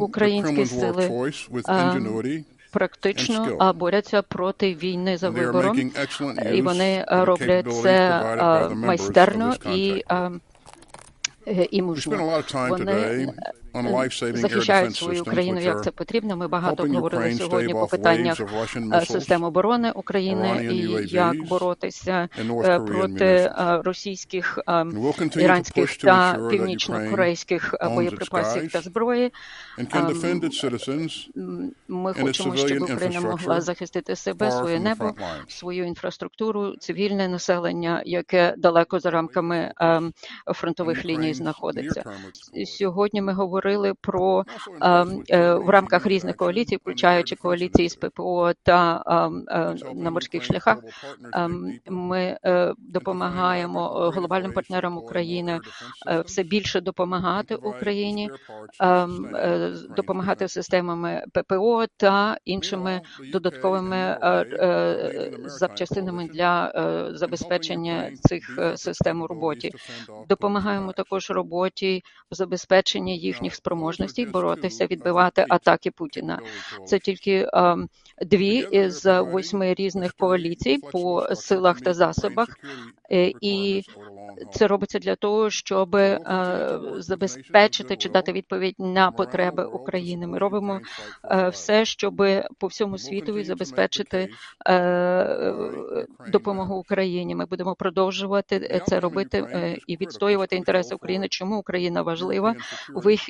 Українські сили, choice with ingenuity, практично борються проти війни за вибором, і вони роблять це майстерно і, е, і time Вони захищають свою Україну, як це потрібно. Ми багато говорили сьогодні по питаннях е, систем оборони України і як боротися е, проти е, російських іранських та північно-корейських боєприпасів та зброї. and can um, defend its citizens М, Ми хочемо, щоб Україна могла захистити себе, своє небо, свою інфраструктуру, цивільне населення, яке далеко за рамками ем, фронтових ліній знаходиться. Сьогодні ми говорили про ем, е, в рамках різних коаліцій, включаючи коаліції з. ППО та ем, е, на морських шляхах. Ем, Ми е, допомагаємо глобальним партнерам України все більше допомагати Україні, допомагати системами ППО та іншими додатковими запчастинами для забезпечення цих систем у роботі. Допомагаємо також роботі в забезпеченні їхніх спроможностей боротися, відбивати атаки Путіна. Це тільки ем, дві із восьми різних коаліцій по силах та засобах, е, і це робиться для того, щоб е, забезпечити чи дати відповідь на потреби України. Ми робимо е, все, щоб по всьому світу забезпечити е, е, допомогу Україні. Ми будемо продовжувати це робити е, і відстоювати інтереси України. Чому Україна важлива?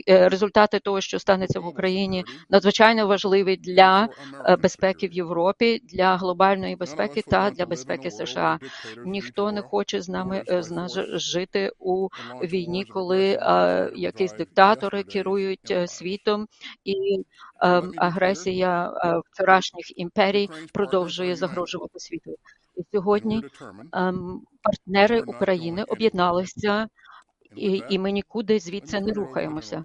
Е, результати того, що станеться в Україні, надзвичайно важливі для е, безпеки в Європі, для глобальної безпеки та для безпеки США. Ніхто не хоче з нами е, з нас жити у війні, коли е, якісь диктатори керують е, світом, і е, агресія е, вчорашніх імперій продовжує загрожувати світу. І сьогодні ем, партнери України об'єдналися, і, і ми нікуди звідси не рухаємося.